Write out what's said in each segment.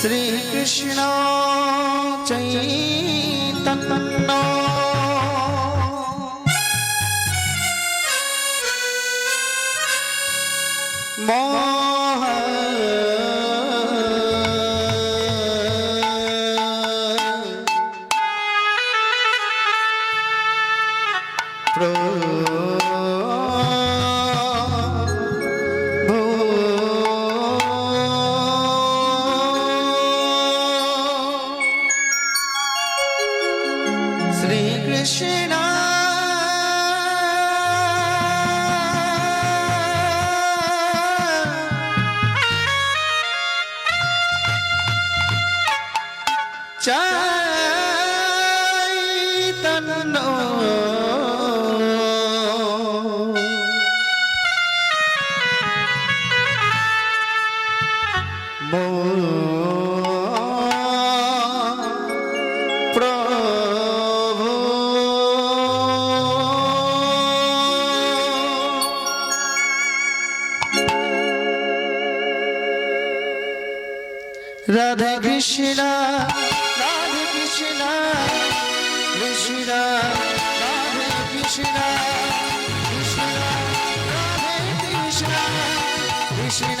श्री कृष्ण चैतन्नो। मोह। प्रभु 真。রাধা কৃষ্ণ রাধে কৃষ্ণ কৃষ্ণ রাধে কৃষ্ণ কৃষ্ণ রাধে কৃষ্ণ কৃষ্ণ।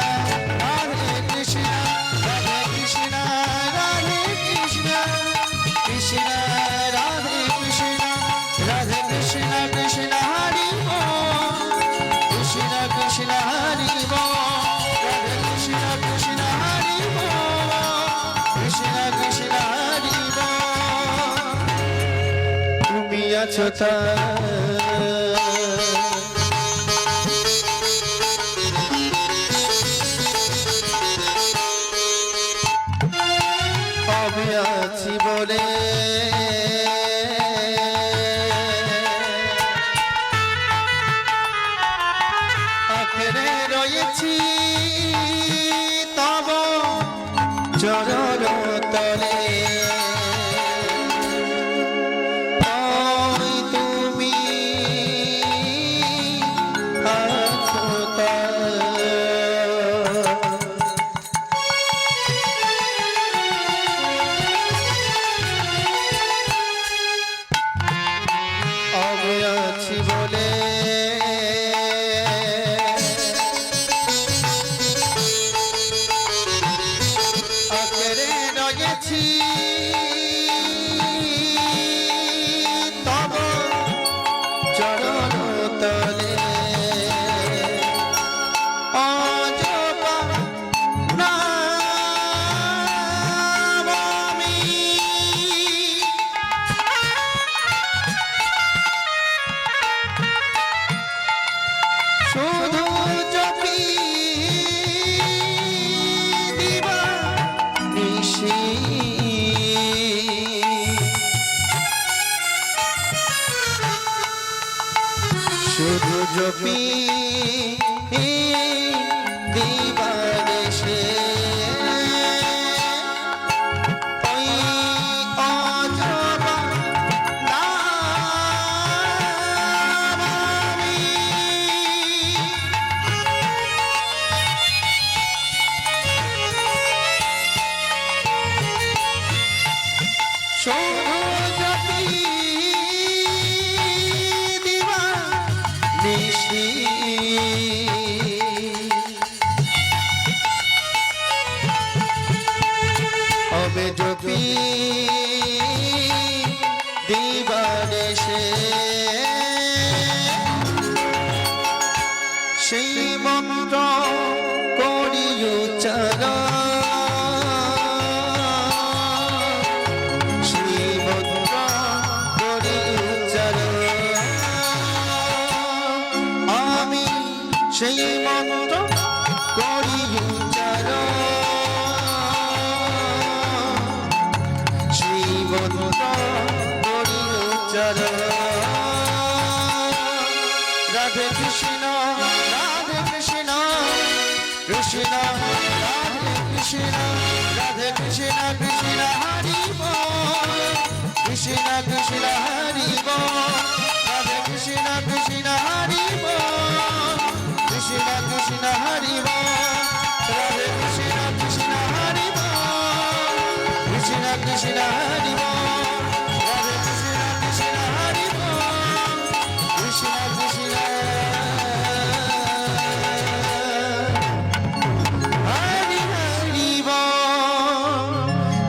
আছো তা। আমি আছি রয়েছি। রয়েছি তব চরণ তলে শুধু জপি দিবা নিশি। জপি দিবা মন্ত্র করি উচ্চারণ শ্রীমন্ত্র করি উচ্চারণ আমি সেই মন্ত্র করি উচ্চারণ শ্রীমন্ত করি উচ্চারণ Radhe Krishna Radhe Krishna. Krishna, Radhe Krishna, Radhe Krishna, Krishna Hari Krishna Krishna Hari Radhe Krishna, Krishna Hari Krishna Krishna Hari Radhe Krishna, Krishna Hari Krishna Krishna Hari